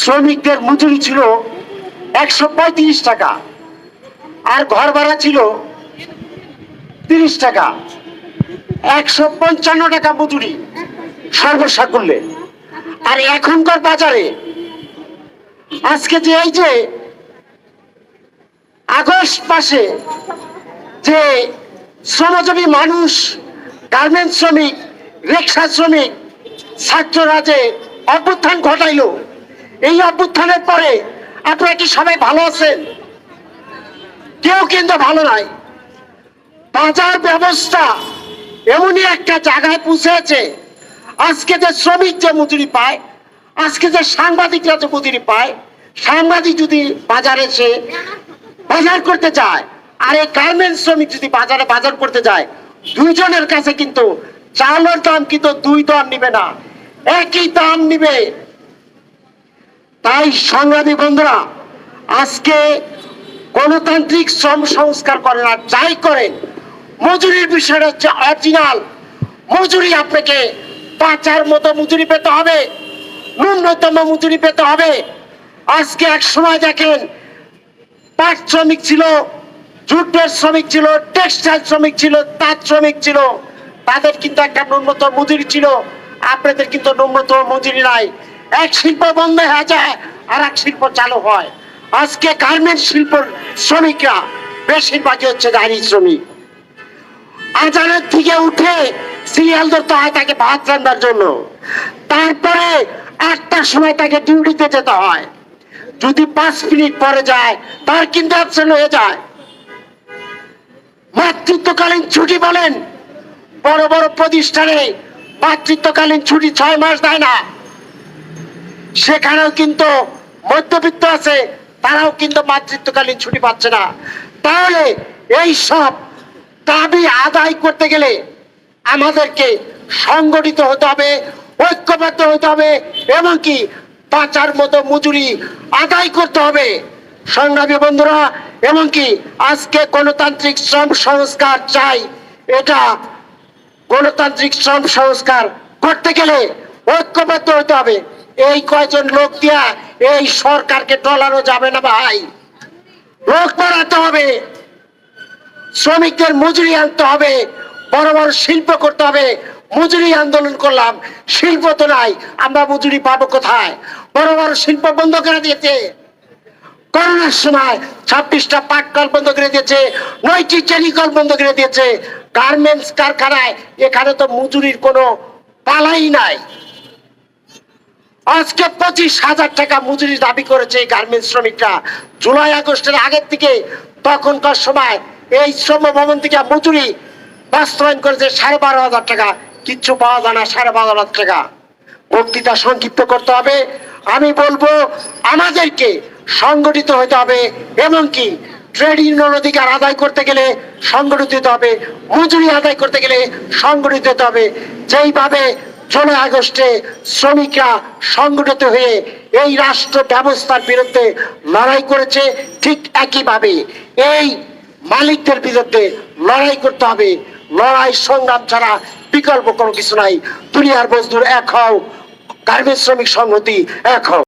শ্রমিকদের মজুরি ছিল একশো পঁয়ত্রিশ টাকা আর ঘর ভাড়া ছিল তিরিশ টাকা। একশো পঞ্চান্ন টাকা মজুরি সর্বসাকুল্যে। আর এখনকার বাজারে আজকে যে এই যে আগস্ট মাসে যে শ্রমজীবী মানুষ গার্মেন্টস শ্রমিক, রিক্সা শ্রমিক ছাত্ররা যে অভ্যুত্থান ঘটাইলো এই অভ্যুত্থানের পরে আপনারা কি সবাই ভালো আছেন? কেউ কিন্তু ভালো নাই। বাজার ব্যবস্থা এমনই একটা জায়গায় পৌঁছেছে। আজকে যে শ্রমিক যে মজুরি পায়, আজকে যে সাংবাদিকরা যে মজুরি পায়, সাংবাদিক যদি বাজারে এসে বাজার করতে যায়, আর এই গার্মেন্টস শ্রমিক যদি বাজারে বাজার করতে যায়, দুইজনের কাছে কিন্তু চাউলের দাম কিন্তু দুই দাম নিবে না, একই দাম নিবে। তাই সংগ্রামী বন্ধুরা, আজকে গণতান্ত্রিক শ্রম সংস্কার করে না, যাই করেন, মজুরির বিষয়টা হচ্ছে অরিজিনাল মজুরি আপনাকে পাঁচার মতো মজুরি পেতে হবে, ন্যূনতম মজুরি পেতে হবে। আজকে এক সময় দেখেন, পাট শ্রমিক ছিল, জুটের শ্রমিক ছিল, টেক্সটাইল শ্রমিক ছিল, তাঁত শ্রমিক ছিল, তাদের কিন্তু একটা ন্যূনতম মজুরি ছিল। আপনাদের কিন্তু ন্যূনতম মজুরি নাই। এক শিল্প বন্ধ হয়ে যায় আর এক শিল্প চালু হয়। আজকে গার্মেন্ট শিল্প শ্রমিকরা বেশিরভাগই হচ্ছে নারী শ্রমিক। আজানের থেকে উঠে সিরিয়াল ধরতে হয় তাকে ভাত রান্নার জন্য। তারপরে আটটার সময় তাকে ডিউটিতে যেতে হয়। যদি পাঁচ মিনিট পরে যায়, তার কিন্তু অ্যাবসেন্ট হয়ে যায়। মাতৃত্বকালীন ছুটি বলেন, বড় বড় প্রতিষ্ঠানে মাতৃত্বকালীন ছুটি ছয় মাস দেয় না। সেখানেও কিন্তু মধ্যবিত্ত আছে, তারাও কিন্তু মাতৃত্বকালীন ছুটি পাচ্ছে না। তাহলে এই সব দাবি আদায় করতে গেলে আমাদেরকে সংগঠিত হতে হবে, ঐক্যবদ্ধ হতে হবে এবং কি পাচার মতো মজুরি আদায় করতে হবে। সংগ্রামী বন্ধুরা, এবং কি আজকে গণতান্ত্রিক শ্রম সংস্কার চাই, এটা গণতান্ত্রিক শ্রম সংস্কার করতে গেলে ঐক্যবদ্ধ হতে হবে। এই কয়জন লোক দিয়া এই সরকারকে টলানো যাবে না ভাই। লোক বাড়াতে হবে, শ্রমিকদের মজুরি আনতে হবে, বড় বড় শিল্প করতে হবে, মজুরি আন্দোলন করলাম, শিল্প তো নাই, আমরা মজুরি পাবো কোথায়? বড় বড় শিল্প বন্ধ করে দিয়েছে। করোনার সময় ছাব্বিশটা পাট কল বন্ধ করে দিয়েছে, নয়টি চেরি কল বন্ধ করে দিয়েছে গার্মেন্টস কারখানায়, এখানে তো মজুরির কোনো পালাই নাই। আজকে পঁচিশ হাজার টাকা মজুরি দাবি করেছে এই গার্মেন্টস শ্রমিকরা। জুলাই আগস্টের আগের থেকে তখনকার সময় এই শ্রম ভবন থেকে মজুরি বাস্তবায়ন করেছে সাড়ে বারো হাজার টাকা। কিচ্ছু পাওয়া যায় না, সাড়ে বারো হাজার টাকা। বক্তৃতা সংক্ষিপ্ত করতে হবে। আমি বলব, আমাদেরকে সংগঠিত হতে হবে এবং কি ট্রেড ইউনিয়ন অধিকার আদায় করতে গেলে সংগঠিত হতে হবে, মজুরি আদায় করতে গেলে সংগঠিত হতে হবে। যেইভাবে জুলাই আগস্টে শ্রমিকরা সংগঠিত হয়ে এই রাষ্ট্র ব্যবস্থার বিরুদ্ধে লড়াই করেছে ঠিক একইভাবে। এই মালিকদের বিরুদ্ধে লড়াই করতে হবে। লড়াই সংগ্রাম ছাড়া বিকল্প কোনো কিছু নাই। দুনিয়ার বস্তুর এক হও, গার্মেন্টস শ্রমিক সংহতি এক হও।